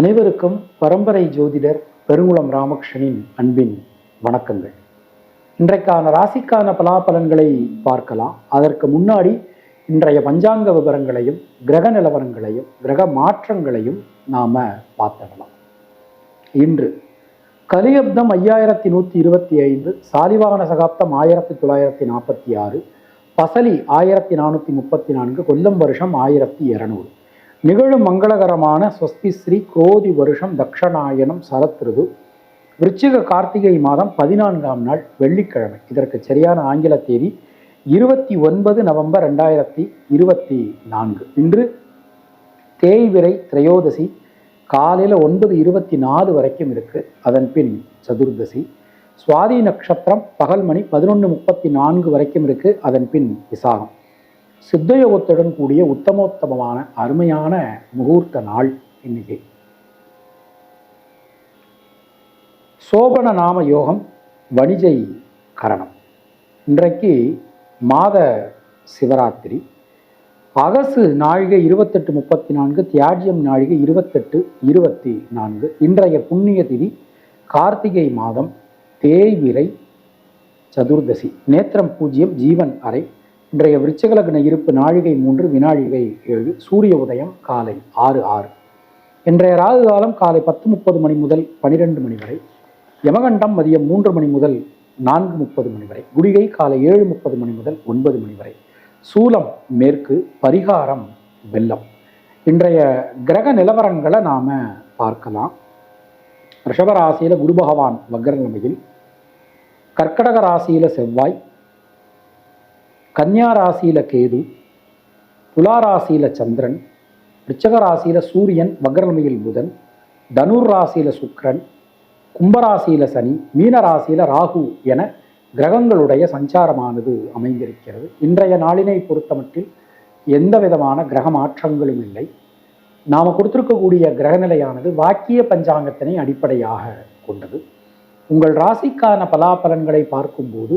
அனைவருக்கும் பரம்பரை ஜோதிடர் பெருங்குளம் ராமகிருஷ்ணனின் அன்பின் வணக்கங்கள். இன்றைக்கான ராசிக்கான பலாபலன்களை பார்க்கலாம். அதற்கு முன்னாடி இன்றைய பஞ்சாங்க விவரங்களையும் கிரக நிலவரங்களையும் கிரக மாற்றங்களையும் நாம பார்த்துடலாம். இன்று கலியப்தம் ஐயாயிரத்தி நூற்றி இருபத்தி ஐந்து சாலிவாகன சகாப்தம் ஆயிரத்தி தொள்ளாயிரத்தி நாற்பத்தி ஆறு பசலி ஆயிரத்தி நானூற்றி முப்பத்தி நான்கு கொல்லம் வருஷம் ஆயிரத்தி இரநூறு. நிகழும் மங்களகரமான ஸ்வஸ்தி ஸ்ரீ கோதி வருஷம் தக்ஷணாயனம் சரத்ருது விருச்சிக கார்த்திகை மாதம் பதினான்காம் நாள் வெள்ளிக்கிழமை. இதற்கு சரியான ஆங்கில தேதி இருபத்தி ஒன்பது நவம்பர் ரெண்டாயிரத்தி இருபத்தி நான்கு. இன்று தேய்விரை திரையோதசி காலையில் ஒன்பது இருபத்தி நாலு வரைக்கும் இருக்கு. அதன் பின் சதுர்தசி. சுவாதி நட்சத்திரம் பகல் மணி பதினொன்று முப்பத்தி நான்கு வரைக்கும் இருக்கு. அதன் பின் விசாகம். சித்தயோகத்துடன் கூடிய உத்தமோத்தமமான அருமையான முகூர்த்த நாள் இன்னைக்கு. சோபன நாம யோகம் வணிஜை கரணம். இன்றைக்கு மாத சிவராத்திரி. அகசு நாழிகை இருபத்தெட்டு முப்பத்தி நான்கு தியாஜ்யம் நாழிகை இருபத்தெட்டு இருபத்தி நான்கு. இன்றைய புண்ணிய திதி கார்த்திகை மாதம் தேய்விரை சதுர்தசி. நேத்திரம் பூஜ்ஜியம் ஜீவன் அறை இன்றைய விருச்சகலக்ன இருப்பு நாழிகை மூன்று வினாழிகை ஏழு சூரிய உதயம் காலை ஆறு ஆறு. இன்றைய ராகு காலம் காலை பத்து முப்பது மணி முதல் பனிரெண்டு மணி வரை யமகண்டம் மதியம் மூன்று மணி முதல் நான்கு முப்பது மணி வரை குடிகை காலை ஏழு முப்பது மணி முதல் ஒன்பது மணி வரை. சூலம் மேற்கு பரிகாரம் வெள்ளம். இன்றைய கிரக நிலவரங்களை நாம் பார்க்கலாம். ரிஷபராசியில் குரு பகவான் வக்ர நிலைமையில் கர்க்கடக ராசியில செவ்வாய் கன்னியா ராசியில கேது துலா சந்திரன் ரிச்சக ராசியில சூரியன் வக்ர புதன் தனுர் ராசியில் சுக்ரன் கும்பராசியில சனி மீன ராசியில் ராகு என கிரகங்களுடைய சஞ்சாரமானது அமைந்திருக்கிறது. இன்றைய நாளினை பொறுத்தமட்டில் எந்த விதமான கிரக மாற்றங்களும் இல்லை. நாம் கொடுத்திருக்கக்கூடிய கிரகநிலையானது வாக்கிய பஞ்சாங்கத்தினை அடிப்படையாக கொண்டது. உங்கள் ராசிக்கான பலாபலன்களை பார்க்கும்போது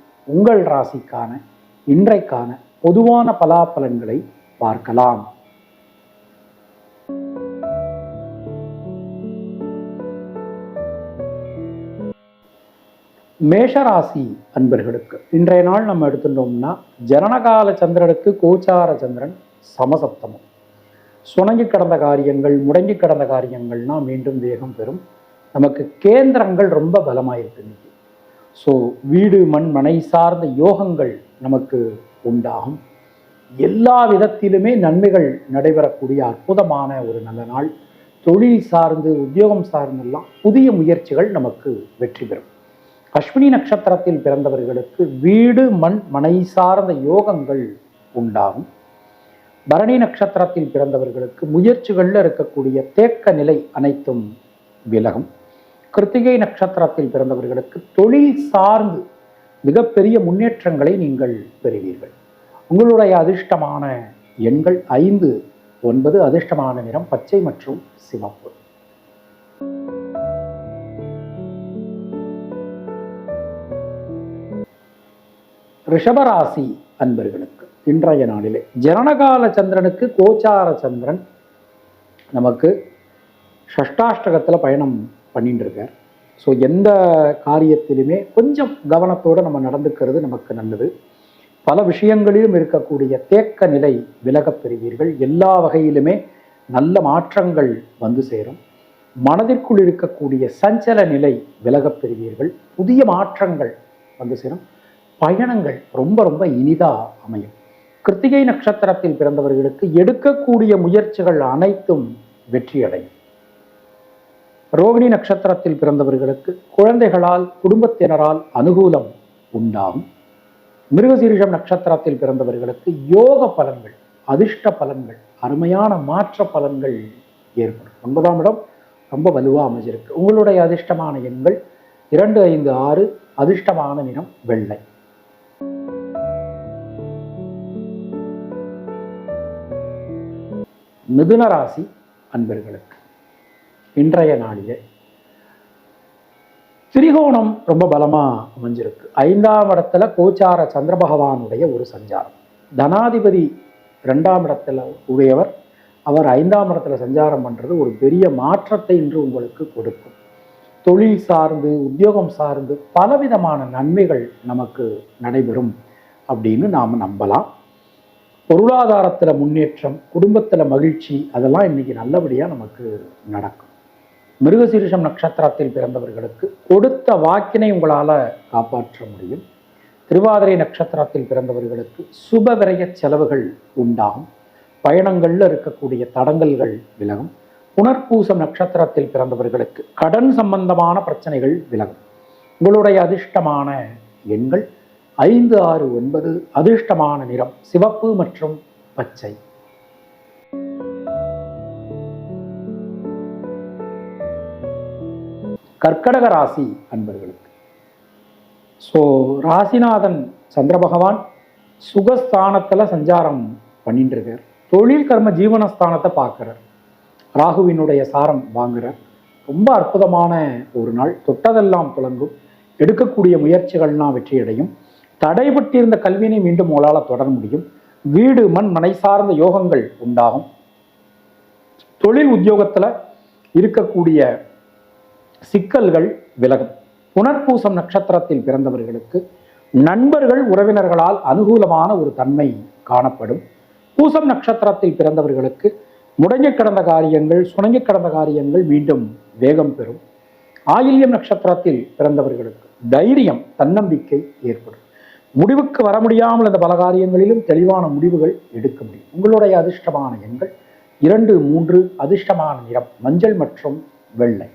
உங்கள் ராசிக்கான இன்றைக்கான பொதுவான பலாபலன்களை பார்க்கலாம். மேஷராசி அன்பர்களுக்கு இன்றைய நாள் நம்ம எடுத்துட்டோம்னா ஜனனகால சந்திரனுக்கு கோச்சார சந்திரன் சமசப்தமம். சுணங்கி கடந்த காரியங்கள் முடங்கி கடந்த காரியங்கள்னா மீண்டும் வேகம் பெறும். நமக்கு கேந்திரங்கள் ரொம்ப பலமாயிருக்கு இன்னைக்கு. ஸோ வீடு மண் மனை சார்ந்த யோகங்கள் நமக்கு உண்டாகும். எல்லா விதத்திலுமே நன்மைகள் நடைபெறக்கூடிய அற்புதமான ஒரு நல்ல நாள். தொழில் சார்ந்து உத்தியோகம் சார்ந்தெல்லாம் புதிய முயற்சிகள் நமக்கு வெற்றி பெறும். அஸ்வினி நட்சத்திரத்தில் பிறந்தவர்களுக்கு வீடு மண் மனை சார்ந்த யோகங்கள் உண்டாகும். பரணி நட்சத்திரத்தில் பிறந்தவர்களுக்கு முயற்சிகளில் இருக்கக்கூடிய தேக்க நிலை அனைத்தும் விலகும். கிருத்திகை நட்சத்திரத்தில் பிறந்தவர்களுக்கு தொழில் சார்ந்து மிகப்பெரிய முன்னேற்றங்களை நீங்கள் பெறுவீர்கள். உங்களுடைய அதிர்ஷ்டமான எண்கள் ஐந்து ஒன்பது அதிர்ஷ்டமான நிறம் பச்சை மற்றும் சிவப்பு. ரிஷபராசி அன்பர்களுக்கு இன்றைய நாளிலே ஜனனகால சந்திரனுக்கு கோச்சார சந்திரன் நமக்கு ஷஷ்டாஷ்டகத்தில் பயணம் பண்ணிட்டு இருக்கார் ஸோ எந்த காரியத்திலுமே கொஞ்சம் கவனத்தோடு நம்ம நடந்துக்கிறது நமக்கு நல்லது. பல விஷயங்களிலும் இருக்கக்கூடிய தேக்க நிலை விலகப் பெறுவீர்கள். எல்லா வகையிலுமே நல்ல மாற்றங்கள் வந்து சேரும். மனதிற்குள் இருக்கக்கூடிய சஞ்சல நிலை விலகப் பெறுவீர்கள். புதிய மாற்றங்கள் வந்து சேரும். பயணங்கள் ரொம்ப ரொம்ப இனிதாக அமையும். கிருத்திகை நட்சத்திரத்தில் பிறந்தவர்களுக்கு எடுக்கக்கூடிய முயற்சிகள் அனைத்தும் வெற்றியடையும். ரோகிணி நட்சத்திரத்தில் பிறந்தவர்களுக்கு குழந்தைகளால் குடும்பத்தினரால் அனுகூலம் உண்டாகும். மிருகசீரிஷம் நட்சத்திரத்தில் பிறந்தவர்களுக்கு யோக பலன்கள் அதிர்ஷ்ட பலன்கள் அருமையான மாற்ற பலன்கள் ஏற்படும். ஒன்பதாம் இடம் ரொம்ப வலுவாக அமைஞ்சிருக்கு. உங்களுடைய அதிர்ஷ்டமான எண்கள் இரண்டு ஐந்து ஆறு அதிர்ஷ்டமான நிறம் வெள்ளை. மிதுன ராசி அன்பர்களுக்கு. இன்றைய நாளிலே. திரிகோணம் ரொம்ப பலமா அமைஞ்சிருக்கு. ஐந்தாம் இடத்துல கோச்சார சந்திர பகவானுடைய ஒரு சஞ்சாரம். தனாதிபதி ரெண்டாம் இடத்துல உடையவர். அவர் ஐந்தாம் இடத்துல சஞ்சாரம் பண்றது ஒரு பெரிய மாற்றத்தை இன்று உங்களுக்கு கொடுக்கும். தொழில் சார்ந்து உத்தியோகம் சார்ந்து பலவிதமான நன்மைகள் நமக்கு நடைபெறும் அப்படின்னு நாம் நம்பலாம். பொருளாதாரத்தில் முன்னேற்றம் குடும்பத்தில் மகிழ்ச்சி அதெல்லாம் இன்னைக்கு நல்லபடியாக நமக்கு நடக்கும். மிருகசீரிஷம் நட்சத்திரத்தில் பிறந்தவர்களுக்கு கொடுத்த வாக்கினை உங்களால் காப்பாற்ற முடியும். திருவாதிரை நட்சத்திரத்தில் பிறந்தவர்களுக்கு சுப விரைய செலவுகள் உண்டாகும். பயணங்களில் இருக்கக்கூடிய தடங்கல்கள் விலகும். புனர்பூசம் நட்சத்திரத்தில் பிறந்தவர்களுக்கு கடன் சம்பந்தமான பிரச்சனைகள் விலகும். உங்களுடைய அதிர்ஷ்டமான எண்கள் ஐந்து ஆறு ஒன்பது அதிர்ஷ்டமான நிறம் சிவப்பு மற்றும் பச்சை. கர்க்கடக ராசி அன்பர்களுக்கு. ஸோ ராசிநாதன் சந்திர பகவான் சுகஸ்தானத்தில் சஞ்சாரம் பண்ணிட்டு இருக்கார் தொழில் கர்ம ஜீவனஸ்தானத்தை பார்க்குறார். ராகுவினுடைய சாரம் வாங்குறார். ரொம்ப அற்புதமான ஒரு நாள். தொட்டதெல்லாம் துலங்கும். எடுக்கக்கூடிய முயற்சிகள்லாம் வெற்றியடையும். தடைபட்டிருந்த கல்வியினை மீண்டும் உங்களால் தொடர முடியும். வீடு மண் மனை சார்ந்த யோகங்கள் உண்டாகும். தொழில் உத்தியோகத்தில் இருக்கக்கூடிய சிக்கல்கள் விலகும். புனர்பூசம் நட்சத்திரத்தில் பிறந்தவர்களுக்கு நண்பர்கள் உறவினர்களால் அனுகூலமான ஒரு தன்மை காணப்படும். பூசம் நட்சத்திரத்தில் பிறந்தவர்களுக்கு முடங்கி கிடந்த காரியங்கள் சுணங்கி கிடந்த காரியங்கள் மீண்டும் வேகம் பெறும். ஆயில்யம் நட்சத்திரத்தில் பிறந்தவர்களுக்கு தைரியம் தன்னம்பிக்கை ஏற்படும். முடிவுக்கு வர முடியாமல் இந்த பல காரியங்களிலும் தெளிவான முடிவுகள் எடுக்க முடியும். உங்களுடைய அதிர்ஷ்டமான எண்கள் இரண்டு மூன்று அதிர்ஷ்டமான நிறம் மஞ்சள் மற்றும் வெள்ளை.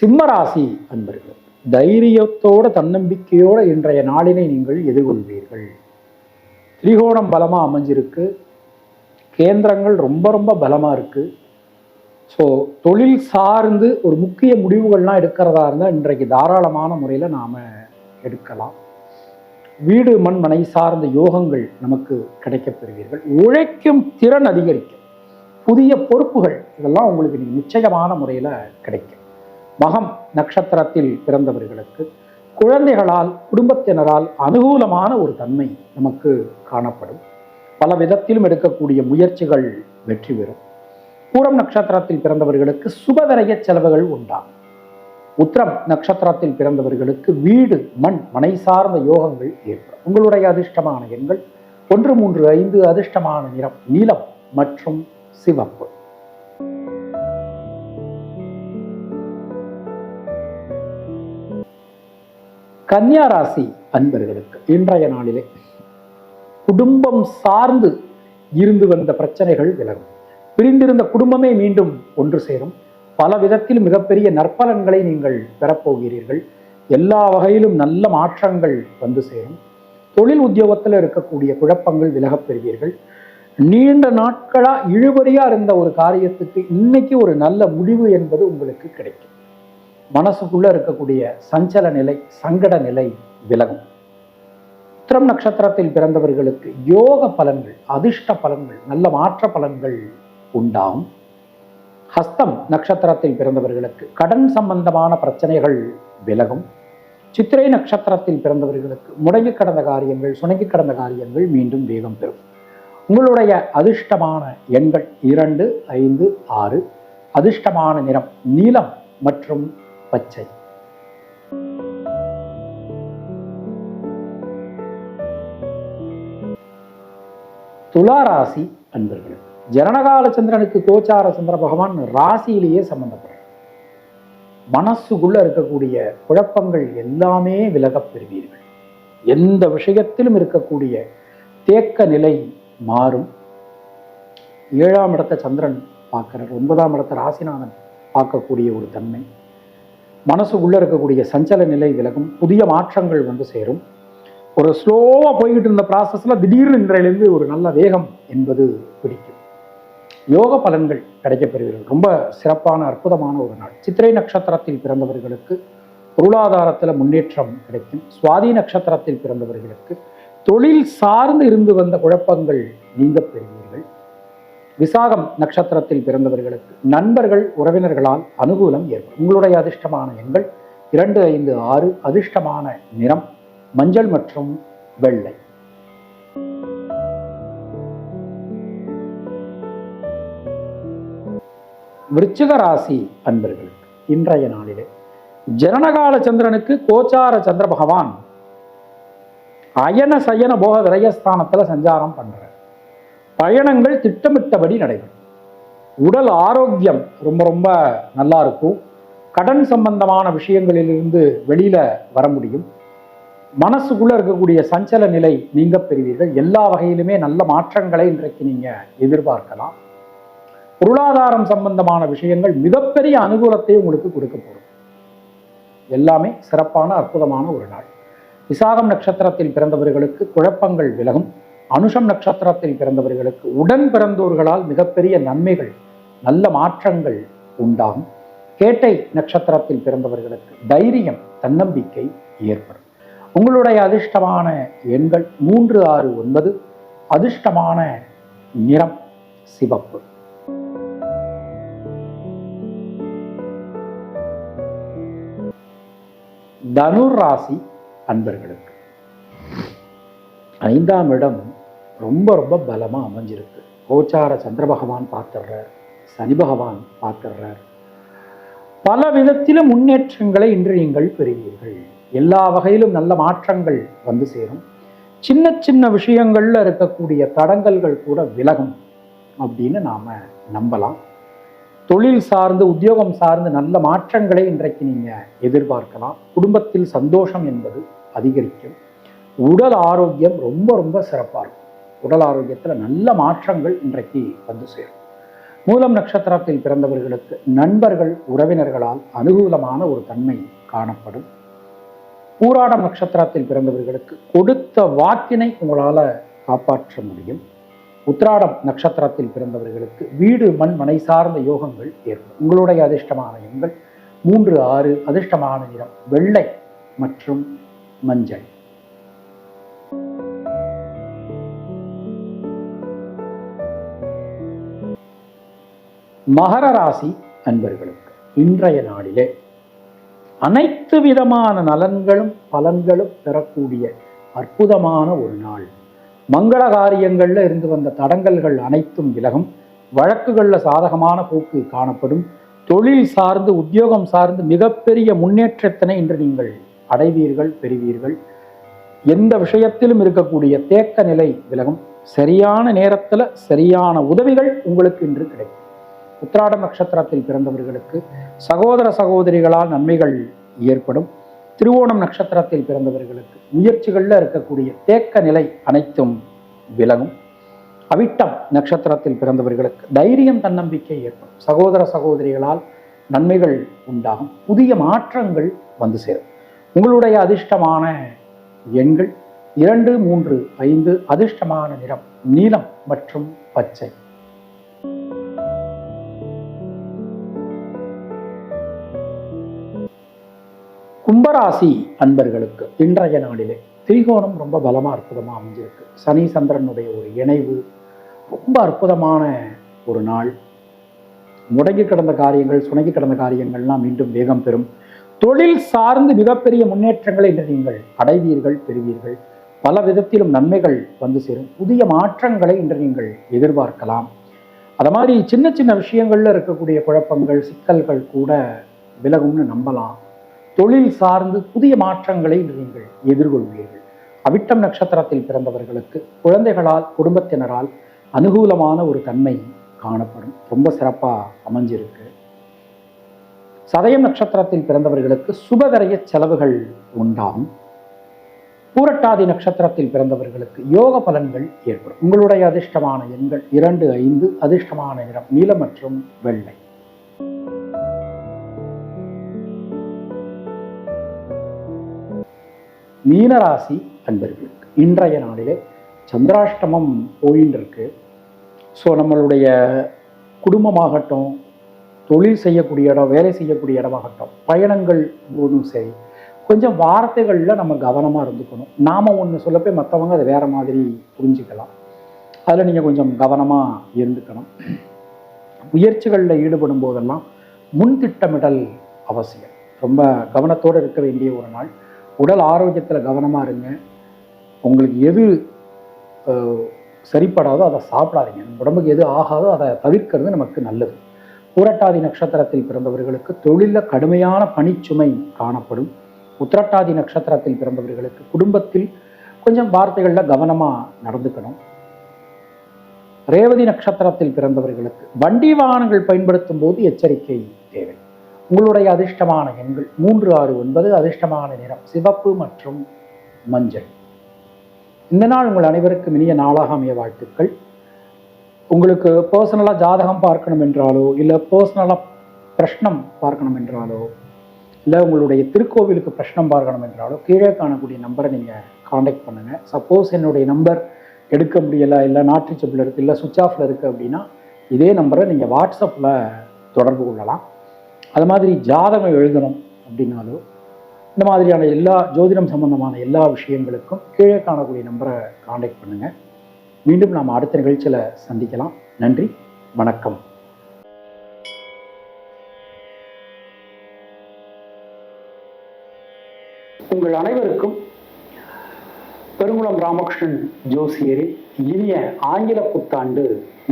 சிம்மராசி அன்பர்கள் தைரியத்தோட தன்னம்பிக்கையோட இன்றைய நாளினை நீங்கள் எதிர்கொள்வீர்கள். திரிகோணம் பலமா அமைஞ்சிருக்கு. கேந்திரங்கள் ரொம்ப ரொம்ப பலமா இருக்கு. ஸோ தொழில் சார்ந்து ஒரு முக்கிய முடிவுகள்லாம் எடுக்கிறதா இருந்தால் இன்றைக்கு தாராளமான முறையில் நாம் எடுக்கலாம். வீடு மண் மனை சார்ந்த யோகங்கள் நமக்கு கிடைக்கப் பெறுவீர்கள் உழைக்கும் திறன் அதிகரிக்கும். புதிய பொறுப்புகள் இதெல்லாம் உங்களுக்கு நீங்கள் நிச்சயமான முறையில் கிடைக்கும். மகம் நட்சத்திரத்தில் பிறந்தவர்களுக்கு குழந்தைகளால் குடும்பத்தினரால் அனுகூலமான ஒரு தன்மை நமக்கு காணப்படும். பல விதத்திலும் எடுக்கக்கூடிய முயற்சிகள் வெற்றி பெறும். பூரம் நட்சத்திரத்தில் பிறந்தவர்களுக்கு சுபதரைய செலவுகள் உண்டாகும். உத்திரம் நட்சத்திரத்தில் பிறந்தவர்களுக்கு வீடு மண் மனை சார்ந்த யோகங்கள் ஏற்படும். உங்களுடைய அதிர்ஷ்டமான எண்கள் ஒன்று மூன்று ஐந்து அதிர்ஷ்டமான நிறம் நீலம் மற்றும் சிவப்பு. கன்னியா ராசி அன்பர்களுக்கு இன்றைய நாளிலே குடும்பம் சார்ந்து இருந்து வந்த பிரச்சனைகள் விலகும். பிரிந்திருந்த குடும்பமே மீண்டும் ஒன்று சேரும். பல விதத்தில் மிகப்பெரிய நற்பலன்களை நீங்கள் பெறப்போகிறீர்கள். எல்லா வகையிலும் நல்ல மாற்றங்கள் வந்து சேரும். தொழில் உத்தியோகத்தில் இருக்கக்கூடிய குழப்பங்கள் விலகப் பெறுவீர்கள். நீண்ட நாட்களா இழுபறியாக இருந்த ஒரு காரியத்துக்கு இன்னைக்கு ஒரு நல்ல முடிவு என்பது உங்களுக்கு கிடைக்கும். மனசுக்குள்ள இருக்கக்கூடிய சஞ்சல நிலை சங்கட நிலை விலகும். உத்திரம் நட்சத்திரத்தில் பிறந்தவர்களுக்கு யோக பலன்கள் அதிர்ஷ்ட பலன்கள் நல்ல மாற்ற பலன்கள் உண்டாகும். ஹஸ்தம் நட்சத்திரத்தில் பிறந்தவர்களுக்கு. கடன் சம்பந்தமான பிரச்சனைகள் விலகும். சித்திரை நட்சத்திரத்தில் பிறந்தவர்களுக்கு முடங்கி கடந்த காரியங்கள் சுணங்கி கடந்த காரியங்கள் மீண்டும் வேகம் பெறும். உங்களுடைய அதிர்ஷ்டமான எண்கள் இரண்டு ஐந்து ஆறு. அதிர்ஷ்டமான நிறம் நீலம் மற்றும் பச்சை. துளாராசி அன்பர்களுக்கு ஜனனகால சந்திரனுக்கு கோச்சார சந்திர பகவான் ராசியிலேயே சம்பந்தப்படுறார் மனசுக்குள்ள இருக்கக்கூடிய குழப்பங்கள் எல்லாமே விலகப் பெறுவீர்கள். எந்த விஷயத்திலும் இருக்கக்கூடிய தேக்க நிலை மாறும். ஏழாம் இடத்த சந்திரன் பார்க்கிறார். ஒன்பதாம் இடத்த ராசிநாதன் பார்க்கக்கூடிய ஒரு தன்மை. மனசுக்குள்ள இருக்கக்கூடிய சஞ்சல நிலை விலகும். புதிய மாற்றங்கள் வந்து சேரும். ஒரு ஸ்லோவாக போய்கிட்டு இருந்த ப்ராசஸில் திடீர்னு இன்றையிலேருந்து ஒரு நல்ல வேகம் என்பது பிடிக்கும். யோக பலன்கள் கிடைக்கப்பெறுவீர்கள் ரொம்ப சிறப்பான அற்புதமான ஒரு நாள். சித்திரை நட்சத்திரத்தில் பிறந்தவர்களுக்கு பொருளாதாரத்தில் முன்னேற்றம் கிடைக்கும். சுவாதி நட்சத்திரத்தில் பிறந்தவர்களுக்கு தொழில் சார்ந்து இருந்து வந்த குழப்பங்கள் நீங்க பெறுவீர்கள். விசாகம் நட்சத்திரத்தில் பிறந்தவர்களுக்கு நண்பர்கள் உறவினர்களால் அனுகூலம் ஏற்படும். உங்களுடைய அதிர்ஷ்டமான எண்கள் இரண்டு ஐந்து ஆறு அதிர்ஷ்டமான நிறம் மஞ்சள் மற்றும் வெள்ளை. விருச்சிக ராசி அன்பர்களுக்கு இன்றைய நாளிலே ஜனனகால சந்திரனுக்கு கோச்சார சந்திர பகவான் அயன சயன போக விரயஸ்தானத்தில் சஞ்சாரம் பண்றார். பயணங்கள் திட்டமிட்டபடி நடைபெறும். உடல் ஆரோக்கியம் ரொம்ப ரொம்ப நல்லா இருக்கும். கடன் சம்பந்தமான விஷயங்களிலிருந்து வெளியில வர முடியும். மனசுக்குள்ள இருக்கக்கூடிய சஞ்சல நிலை நீங்க பெறுவீர்கள். எல்லா வகையிலுமே நல்ல மாற்றங்களை இன்றைக்கு நீங்க எதிர்பார்க்கலாம். பொருளாதாரம் சம்பந்தமான விஷயங்கள் மிகப்பெரிய அனுகூலத்தை உங்களுக்கு கொடுக்க போகும் எல்லாமே சிறப்பான அற்புதமான ஒரு நாள். விசாகம் நட்சத்திரத்தில் பிறந்தவர்களுக்கு குழப்பங்கள் விலகும். அனுஷம் நட்சத்திரத்தில் பிறந்தவர்களுக்கு உடன் பிறந்தோர்களால் மிகப்பெரிய நன்மைகள் நல்ல மாற்றங்கள் உண்டாகும். கேட்டை நட்சத்திரத்தில் பிறந்தவர்களுக்கு தைரியம் தன்னம்பிக்கை ஏற்படும். உங்களுடைய அதிர்ஷ்டமான எண்கள் மூன்று ஆறு ஒன்பது அதிர்ஷ்டமான நிறம் சிவப்பு. தனுர் ராசி அன்பர்களுக்கு. ஐந்தாம் இடம் ரொம்ப ரொம்ப பலமா அமைஞ்சிருக்கு. கோச்சார சந்திர பகவான் பார்த்துடுறார். சனி பகவான் பார்த்துடுறார். பல விதத்திலும் முன்னேற்றங்களை இன்று நீங்கள் பெறுவீர்கள். எல்லா வகையிலும் நல்ல மாற்றங்கள் வந்து சேரும். சின்ன சின்ன விஷயங்கள்ல இருக்கக்கூடிய தடங்கல்கள் கூட விலகும் அப்படின்னு நாம நம்பலாம். தொழில் சார்ந்து உத்தியோகம் சார்ந்து நல்ல மாற்றங்களை இன்றைக்கு நீங்கள் எதிர்பார்க்கலாம். குடும்பத்தில் சந்தோஷம் என்பது அதிகரிக்கும். உடல் ஆரோக்கியம் ரொம்ப ரொம்ப சிறப்பாக இருக்கும். உடல் ஆரோக்கியத்தில் நல்ல மாற்றங்கள் இன்றைக்கு வந்து சேரும். மூலம் நட்சத்திரத்தில் பிறந்தவர்களுக்கு நண்பர்கள் உறவினர்களால் அனுகூலமான ஒரு தன்மை காணப்படும். பூராடம் நட்சத்திரத்தில் பிறந்தவர்களுக்கு கொடுத்த வாக்கினை உங்களால் காப்பாற்ற முடியும். உத்ராடம் நட்சத்திரத்தில் பிறந்தவர்களுக்கு வீடு மண் மனை சார்ந்த யோகங்கள் ஏற்படும். உங்களுடைய அதிர்ஷ்டமான எண்கள் மூன்று ஆறு அதிர்ஷ்டமான நிறம் வெள்ளை மற்றும் மஞ்சள். மகர ராசி அன்பர்களுக்கு இன்றைய நாளிலே அனைத்து விதமான நலன்களும் பலன்களும் பெறக்கூடிய அற்புதமான ஒரு நாள். மங்கள காரியங்கள்ல இருந்து வந்த தடங்கல்கள் அனைத்தும் விலகும். வழக்குகளில் சாதகமான போக்கு காணப்படும். தொழில் சார்ந்து உத்தியோகம் சார்ந்து மிகப்பெரிய முன்னேற்றத்தினை இன்று நீங்கள் அடைவீர்கள் பெறுவீர்கள். எந்த விஷயத்திலும் இருக்கக்கூடிய தேக்க நிலை விலகும். சரியான நேரத்துல சரியான உதவிகள் உங்களுக்கு இன்று கிடைக்கும். உத்திராட நட்சத்திரத்தில் பிறந்தவர்களுக்கு சகோதர சகோதரிகளால் நன்மைகள் ஏற்படும். திருவோணம் நட்சத்திரத்தில் பிறந்தவர்களுக்கு முயற்சிகளில் இருக்கக்கூடிய தேக்க நிலை அனைத்தும் விலகும். அவிட்டம் நட்சத்திரத்தில் பிறந்தவர்களுக்கு தைரியம் தன்னம்பிக்கை ஏற்படும். சகோதர சகோதரிகளால் நன்மைகள் உண்டாகும். புதிய மாற்றங்கள் வந்து சேரும். உங்களுடைய அதிர்ஷ்டமான எண்கள் இரண்டு மூன்று ஐந்து அதிர்ஷ்டமான நிறம் நீலம் மற்றும் பச்சை. கும்பராசி அன்பர்களுக்கு இன்றைய நாளிலே திரிகோணம் ரொம்ப பலமா அற்புதமாக அமைஞ்சிருக்கு. சனி சந்திரனுடைய ஒரு இணைவு ரொம்ப அற்புதமான ஒரு நாள். முடங்கி கிடந்த காரியங்கள் சுணங்கி கிடந்த காரியங்கள்லாம் மீண்டும் வேகம் பெறும். தொழில் சார்ந்து மிகப்பெரிய முன்னேற்றங்களை இன்று நீங்கள் அடைவீர்கள் பெறுவீர்கள். பல விதத்திலும் நன்மைகள் வந்து சேரும். புதிய மாற்றங்களை இன்று நீங்கள் எதிர்பார்க்கலாம். அது மாதிரி சின்ன சின்ன விஷயங்கள்ல இருக்கக்கூடிய குழப்பங்கள் சிக்கல்கள் கூட விலகும்னு நம்பலாம். தொழில் சார்ந்து புதிய மாற்றங்களை நீங்கள் எதிர்கொள்வீர்கள். அவிட்டம் நட்சத்திரத்தில் பிறந்தவர்களுக்கு குழந்தைகளால் குடும்பத்தினரால் அனுகூலமான ஒரு தன்மை காணப்படும். ரொம்ப சிறப்பா அமைஞ்சிருக்கு. சதயம் நட்சத்திரத்தில் பிறந்தவர்களுக்கு சுபதரைய செலவுகள் உண்டாகும். பூரட்டாதி நட்சத்திரத்தில் பிறந்தவர்களுக்கு யோக பலன்கள் ஏற்படும். உங்களுடைய அதிர்ஷ்டமான எண்கள் இரண்டு ஐந்து அதிர்ஷ்டமான நிறம் நீலம் மற்றும் வெள்ளை. மீனராசி அன்பர்களுக்கு இன்றைய நாளிலே சந்திராஷ்டமம் போயின்னு இருக்கு ஸோ நம்மளுடைய குடும்பமாகட்டும் தொழில் செய்யக்கூடிய இடம் வேலை செய்யக்கூடிய இடமாகட்டும் பயணங்கள் போதும் சரி கொஞ்சம் வார்த்தைகளில் நம்ம கவனமாக இருந்துக்கணும். நாம் ஒன்று சொல்லப்போ மற்றவங்க அதை வேறு மாதிரி புரிஞ்சுக்கலாம். அதில் நீங்கள் கொஞ்சம் கவனமாக இருந்துக்கணும். முயற்சிகளில் ஈடுபடும் போதெல்லாம் முன் திட்டமிடல் அவசியம். ரொம்ப கவனத்தோடு இருக்க வேண்டிய ஒரு நாள். உடல் ஆரோக்கியத்தில் கவனமாக இருங்க. உங்களுக்கு எது சரிப்படாதோ அதை சாப்பிடாதீங்க. நம்ம உடம்புக்கு எது ஆகாதோ அதை தவிர்க்கிறது நமக்கு நல்லது. பூரட்டாதி நட்சத்திரத்தில் பிறந்தவர்களுக்கு தொழிலில் கடுமையான பணிச்சுமை காணப்படும். உத்திரட்டாதி நட்சத்திரத்தில் பிறந்தவர்களுக்கு குடும்பத்தில் கொஞ்சம் வார்த்தைகளில் கவனமாக நடந்துக்கணும். ரேவதி நட்சத்திரத்தில் பிறந்தவர்களுக்கு வண்டி வாகனங்கள் பயன்படுத்தும் போது எச்சரிக்கை தேவை. உங்களுடைய அதிர்ஷ்டமான எண்கள் மூன்று ஆறு ஒன்பது அதிர்ஷ்டமான நிறம் சிவப்பு மற்றும் மஞ்சள். இந்த நாள் உங்கள் அனைவருக்கும் இனிய நாளாக அமைய வாழ்த்துக்கள். உங்களுக்கு பர்சனலாக ஜாதகம் பார்க்கணும் என்றாலோ இல்லை பர்சனலாக பிரஷ்னம் பார்க்கணும் என்றாலோ இல்லை உங்களுடைய திருக்கோவிலுக்கு பிரஷ்னம் பார்க்கணும் என்றாலோ கீழே காணக்கூடிய நம்பரை நீங்கள் காண்டாக்ட் பண்ணுங்கள் சப்போஸ் என்னுடைய நம்பர் எடுக்க முடியலை இல்லை நாட்ரிச்சபிள் இருக்குது இல்லை சுவிட்ச் ஆஃபில் இருக்குது அப்படின்னா இதே நம்பரை நீங்கள் வாட்ஸ்அப்பில் தொடர்பு கொள்ளலாம். அது மாதிரி ஜாதகம் எழுதணும் அப்படின்னாலோ இந்த மாதிரியான எல்லா ஜோதிடம் சம்பந்தமான எல்லா விஷயங்களுக்கும் கீழே காணக்கூடிய நம்பரை காண்டாக்ட் பண்ணுங்கள் மீண்டும் நாம் அடுத்த நிகழ்ச்சியில் சந்திக்கலாம். நன்றி வணக்கம். உங்கள் அனைவருக்கும் பெருங்குளம் ராமகிருஷ்ணன் ஜோசியரின் இனிய ஆங்கில புத்தாண்டு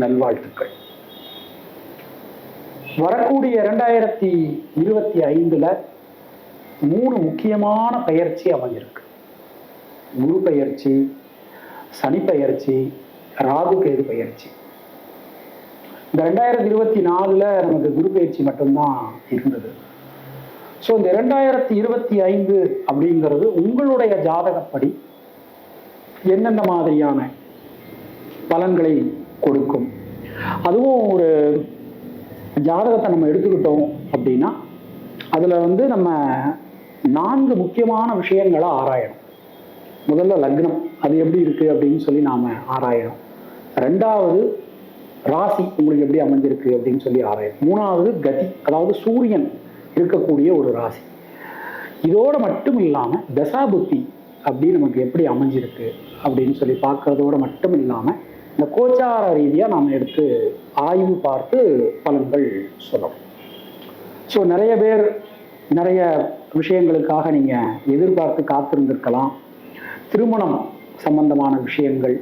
நல்வாழ்த்துக்கள். வரக்கூடிய இரண்டாயிரத்தி இருபத்தி ஐந்துல மூணு முக்கியமான பயிற்சி அமைஞ்சிருக்கு. குரு பயிற்சி சனி பயிற்சி ராகு கேது பயிற்சி. இந்த ரெண்டாயிரத்தி இருபத்தி நாலுல நமக்கு குரு பயிற்சி மட்டும்தான் இருந்தது. ஸோ இந்த ரெண்டாயிரத்தி இருபத்தி ஐந்து அப்படிங்கிறது உங்களுடைய ஜாதகப்படி என்னென்ன மாதிரியான பலன்களை கொடுக்கும்? அதுவும் ஒரு ஜாதகத்தை நம்ம எடுத்துக்கிட்டோம் அப்படின்னா அதில் வந்து நம்ம நான்கு முக்கியமான விஷயங்களை ஆராயணும். முதல்ல லக்னம் அது எப்படி இருக்குது அப்படின்னு சொல்லி நாம் ஆராயணும். ரெண்டாவது ராசி உங்களுக்கு எப்படி அமைஞ்சிருக்கு அப்படின்னு சொல்லி ஆராயணும். மூணாவது கதி அதாவது சூரியன் இருக்கக்கூடிய ஒரு ராசி. இதோட மட்டும் இல்லாமல் தசாபுத்தி அப்படி நமக்கு எப்படி அமைஞ்சிருக்கு அப்படின்னு சொல்லி பார்க்கறதோட மட்டும் இல்லாமல் இந்த கோச்சார ரீதியாக நாம் எடுத்து ஆய்வு பார்த்து பலன்கள் சொல்லணும். ஸோ நிறைய பேர் நிறைய விஷயங்களுக்காக நீங்கள் எதிர்பார்த்து காத்திருந்திருக்கலாம். திருமணம் சம்பந்தமான விஷயங்கள்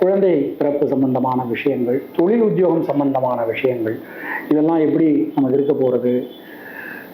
குழந்தை பிறப்பு சம்பந்தமான விஷயங்கள் தொழில் உத்தியோகம் சம்பந்தமான விஷயங்கள் இதெல்லாம் எப்படி நமக்கு இருக்க போகிறது